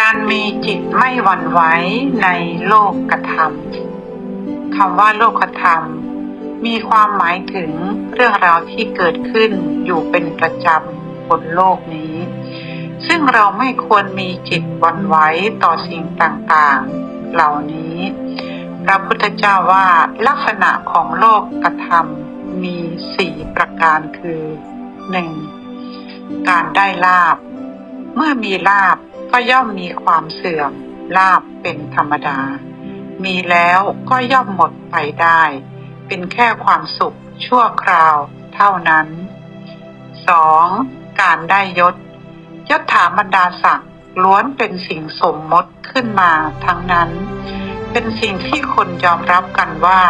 การมีจิตไม่หวั่นไหวในโลกกระทำคำว่าโลกธรรมมีความหมายถึงเรื่องราวที่เกิดขึ้นอยู่เป็นประจำบนโลกนี้ ซึ่งเราไม่ควรมีจิตหวั่นไหวต่อสิ่งต่างๆ เหล่านี้ พระพุทธเจ้าว่าลักษณะของโลกกระทำมีสี่ประการคือหนึ่งการได้ลาบ เมื่อมีลาบ ก็ย่อมมีความเสื่อม ลาบเป็นธรรมดา มีแล้วก็ย่อมหมดไปได้ เป็นแค่ความสุขชั่วคราวเท่านั้น 2. การได้ยศยศถาบรรดาศักดิ์ล้วนเป็นสิ่งสมมติขึ้นมาทั้งนั้น เป็นสิ่งที่คนยอมรับกันว่า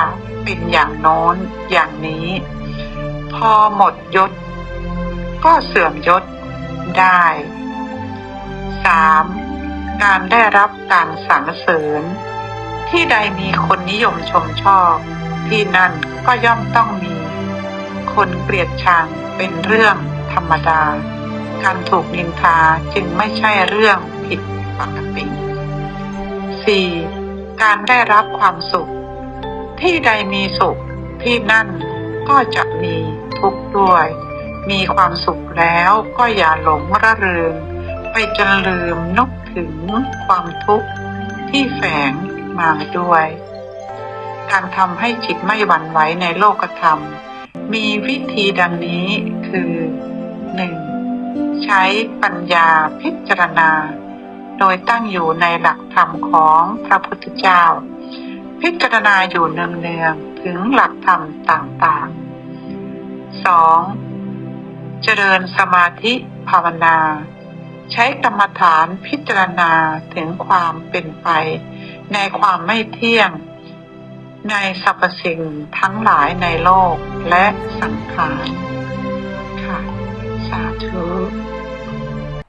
เป็นอย่างโน้นอย่างนี้ พอหมดยศ ก็เสื่อมยศได้ การได้รับการสรรเสริญ ที่ใดมีคนนิยมชมชอบ ที่นั่นก็ย่อมต้องมี คนเกลียดชังเป็นเรื่องธรรมดา การถูกนินทาจึงไม่ใช่เรื่องผิดปกติ 4. การได้รับความสุข ที่ใดมีสุขที่นั่นก็จะมีทุกข์ด้วย มีความสุขแล้วก็อย่าหลงระเริง ไปจนลืมนึกถึงความทุกข์ที่แฝงมาด้วยการทำให้จิตไม่หวั่นไหวในโลกธรรม มีวิธีดังนี้คือ 1. ใช้ปัญญาพิจารณา โดยตั้งอยู่ในหลักธรรมของพระพุทธเจ้า พิจารณาอยู่เนืองๆถึงหลักธรรมต่างๆ 2. เจริญสมาธิภาวนา ใช้กรรมฐานพิจารณาถึงความเป็นไป ในความไม่เที่ยง ในสรรพสิ่งทั้งหลายในโลกและสังขารค่ะ สาธุ